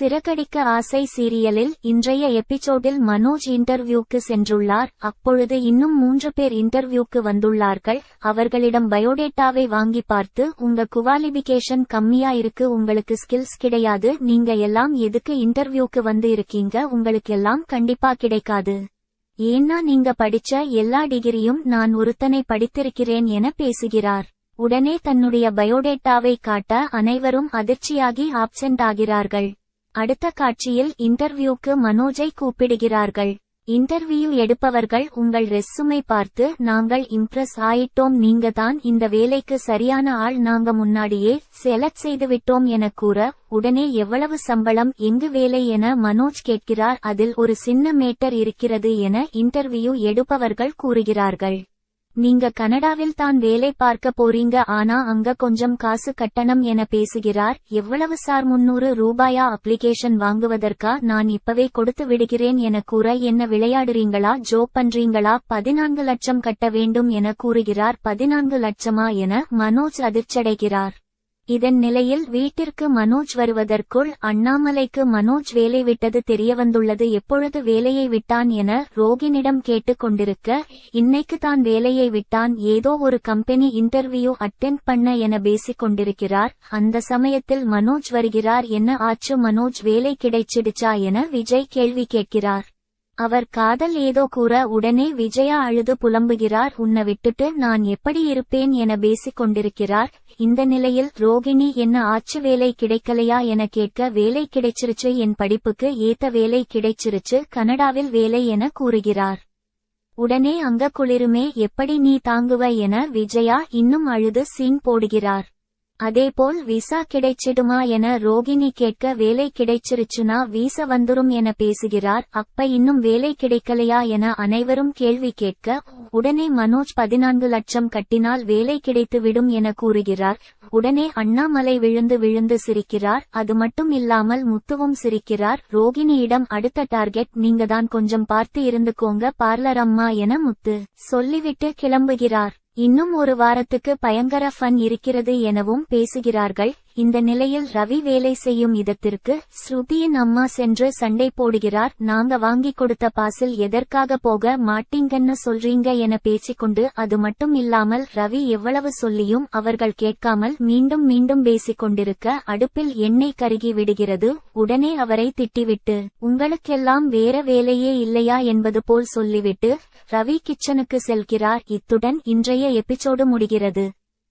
சிறகடிக்க ஆசை சீரியலில் இன்றைய எபிசோடில் மனோஜ் இன்டர்வியூக்கு சென்றுள்ளார். அப்பொழுது இன்னும் மூன்று பேர் இன்டர்வியூக்கு வந்துள்ளார்கள். அவர்களிடம் பயோடேட்டாவை வாங்கி பார்த்து உங்க குவாலிபிகேஷன் கம்மியா இருக்கு உங்களுக்கு ஸ்கில்ஸ் கிடையாது நீங்க எல்லாம் எதுக்கு இன்டர்வியூக்கு வந்து இருக்கீங்க உங்களுக்கு எல்லாம் கண்டிப்பா கிடைக்காது. ஏன்னா நீங்க படிச்ச எல்லா டிகிரியும் நான் ஒருத்தனை படித்திருக்கிறேன் என பேசுகிறார். உடனே தன்னுடைய பயோடேட்டாவை காட்ட அனைவரும் அதிர்ச்சியாகி ஆப்சென்ட் ஆகிறார்கள். அடுத்த காட்சியில் இன்டர்வியூக்கு மனோஜை கூப்பிடுகிறார்கள். இன்டர்வியூ எடுப்பவர்கள் உங்கள் ரெஸ்ஸுமை பார்த்து நாங்கள் இம்ப்ரெஸ் ஆயிட்டோம் நீங்க தான் இந்த வேலைக்கு சரியான ஆள் நாங்க முன்னாடியே செலக்ட் செய்துவிட்டோம் என கூற உடனே எவ்வளவு சம்பளம் எங்கு வேலை என மனோஜ் கேட்கிறார். அதில் ஒரு சின்ன மேட்டர் இருக்கிறது என இன்டர்வியூ எடுப்பவர்கள் கூறுகிறார்கள். நீங்க கனடாவில் தான் வேலை பார்க்க போறீங்க ஆனா அங்க கொஞ்சம் காசு கட்டணம் என பேசுகிறார். எவ்வளவு சார்? முன்னூறு ரூபாயா? அப்ளிகேஷன் வாங்குவதற்கா? நான் இப்பவே கொடுத்து விடுகிறேன் என கூற என்ன விளையாடுறீங்களா? ஜோப் பண்றீங்களா? பதினான்கு லட்சம் கட்ட வேண்டும் என கூறுகிறார். பதினான்கு லட்சமா என மனோஜ் அதிர்ச்சடைகிறார் இதன் நிலையில் வீட்டிற்கு மனோஜ் வருவதற்குள் அண்ணாமலைக்கு மனோஜ் வேலை விட்டது தெரியவந்துள்ளது. எப்பொழுது வேலையை விட்டான் என ரோகினிடம் கேட்டுக் கொண்டிருக்க இன்னைக்கு தான் வேலையை விட்டான். ஏதோ ஒரு கம்பெனி இன்டர்வியூ அட்டென்ட் பண்ண என பேசிக் கொண்டிருக்கிறார் அந்த சமயத்தில் மனோஜ் வருகிறார். என்ன ஆச்சு மனோஜ்? வேலை கிடைச்சிடுச்சா? என விஜய் கேள்வி கேட்கிறார். அவர் காதல் ஏதோ கூற உடனே விஜயா அழுது புலம்புகிறார். உன்னை விட்டுட்டு நான் எப்படி இருப்பேன் என பேசிக் கொண்டிருக்கிறார் இந்த நிலையில் ரோகிணி என்ன ஆச்சு? வேலை கிடைக்கலையா? என கேட்க வேலை கிடைச்சிருச்சு. என் படிப்புக்கு ஏத்த வேலை கிடைச்சிருச்சு. கனடாவில் வேலை என கூறுகிறார். உடனே அங்க குளிருமே. எப்படி நீ தாங்குவ? என விஜயா இன்னும் அழுது சீன் போடுகிறார். அதேபோல் விசா கிடைச்சிடுமா என ரோகிணி கேட்க வேலை கிடைச்சிருச்சுனா வீசா வந்துரும் என பேசுகிறார். அப்ப இன்னும் வேலை கிடைக்கலையா என அனைவரும் கேள்வி கேட்க உடனே மனோஜ் பதினான்கு லட்சம் கட்டினால் வேலை கிடைத்து விடும் என கூறுகிறார். உடனே அண்ணாமலை விழுந்து விழுந்து சிரிக்கிறார். அது மட்டும் இல்லாமல் முத்துவும் சிரிக்கிறார். ரோகிணியிடம் அடுத்த டார்கெட் நீங்க தான் கொஞ்சம் பார்த்து இருந்துக்கோங்க பார்லர் அம்மா என முத்து சொல்லிவிட்டு கிளம்புகிறார். இன்னும் ஒரு வாரத்துக்கு பயங்கர ஃபன் இருக்கிறது எனவும் பேசுகிறார்கள் இந்த நிலையில் ரவி வேலை செய்யும் இடத்திற்கு ஸ்ருதியின் அம்மா சென்று சண்டை போடுகிறார் நாங்க வாங்கி கொடுத்த பாசில் எதற்காக போக மாட்டீங்கன்னு சொல்றீங்க என பேசிக்கொண்டு அது மட்டும் இல்லாமல் ரவி எவ்வளவு சொல்லியும் அவர்கள் கேட்காமல் மீண்டும் மீண்டும் பேசிக்கொண்டிருக்க அடுப்பில் எண்ணெய் கருகி விடுகிறது உடனே அவரை திட்டிவிட்டு உங்களுக்கெல்லாம் வேற வேலையே இல்லையா என்பது போல் சொல்லிவிட்டு ரவி கிச்சனுக்கு செல்கிறார். இத்துடன் இன்றைய எபிசோடு முடிகிறது.